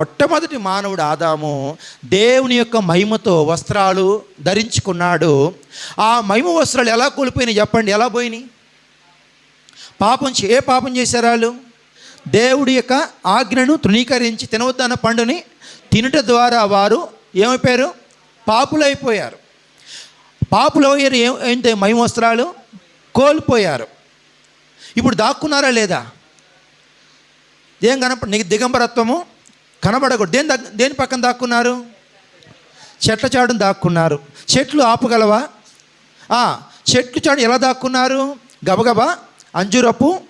మొట్టమొదటి మానవుడు ఆదాము దేవుని యొక్క మహిమతో వస్త్రాలు ధరించుకున్నాడు. ఆ మహిమ వస్త్రాలు ఎలా కోల్పోయినాయి చెప్పండి ఎలా పోయినాయి? పాపం ఏ పాపం చేశారు వాళ్ళు? దేవుడి యొక్క ఆజ్ఞను తృణీకరించి తినవద్దన్న పండుని తినుట ద్వారా వారు ఏమైపోయారు? పాపులైపోయారు. పాపులు అయ్యారు ఏం ఏంటి మహిమ వస్త్రాలు? కోల్పోయారు. ఇప్పుడు దాక్కున్నారా లేదా? ఏం కనప నీకు దిగంబరత్వము? కనబడకూడదు. దేని దగ్ దేని పక్కన దాక్కున్నారు? చెట్ల చాటును దాక్కున్నారు. చెట్లు ఆపగలవా? చెట్లు చాటు ఎలా దాక్కున్నారు? గబగబా అంజురపు.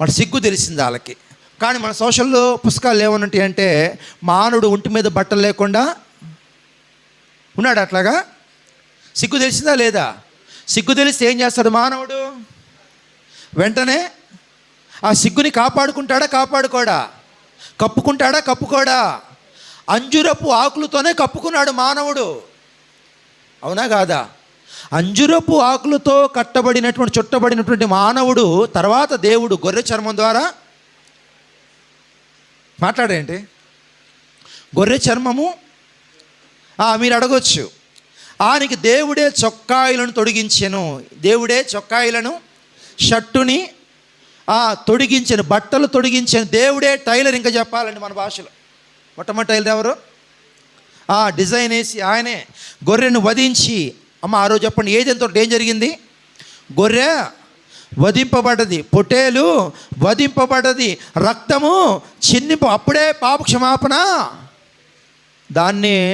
వాడు సిగ్గు తెలిసింది వాళ్ళకి. కానీ మన సోషల్లో పుస్తకాలు ఏమన్నట్టు అంటే మానవుడు ఒంటి మీద బట్టలు లేకుండా ఉన్నాడు అట్లాగా? సిగ్గు తెలిసిందా లేదా? సిగ్గు తెలిస్తే ఏం చేస్తాడు మానవుడు? వెంటనే ఆ సిగ్గుని కాపాడుకుంటాడా కాపాడుకోడా? కప్పుకుంటాడా? కప్పుకోడా? అంజురపు ఆకులతోనే కప్పుకున్నాడు మానవుడు. అవునా కాదా? అంజురపు ఆకులతో కట్టబడినటువంటి చుట్టబడినటువంటి మానవుడు తర్వాత దేవుడు గొర్రె చర్మం ద్వారా మాట్లాడేంటి? గొర్రె చర్మము? మీరు అడగొచ్చు. ఆయనకి దేవుడే చొక్కాయిలను తొడిగించెను. దేవుడే చొక్కాయిలను షర్టుని ఆ, తొడిగించిన బట్టలు తొడిగించిన దేవుడే టైలర్ ఇంకా చెప్పాలండి మన భాషలో. మొట్టమొదటి టైలర్ ఎవరు? ఆ డిజైన్ వేసి ఆయనే గొర్రెను వధించి అమ్మ ఆ రోజు చెప్పండి ఏజెంతో ఏం జరిగింది? గొర్రె వధింపబడ్డది పొట్టేలు వధింపబడ్డది రక్తము చిన్నిప అప్పుడే పాప క్షమాపణ. దాన్ని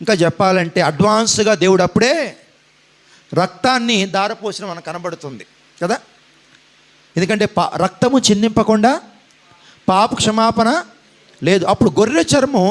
ఇంకా చెప్పాలంటే అడ్వాన్స్గా దేవుడు అప్పుడే రక్తాన్ని దారపోసిన మనకు కనబడుతుంది కదా? ఎందుకంటే పా రక్తము చిందింపకుండా పాప క్షమాపణ లేదు. అప్పుడు గొర్రె చర్మం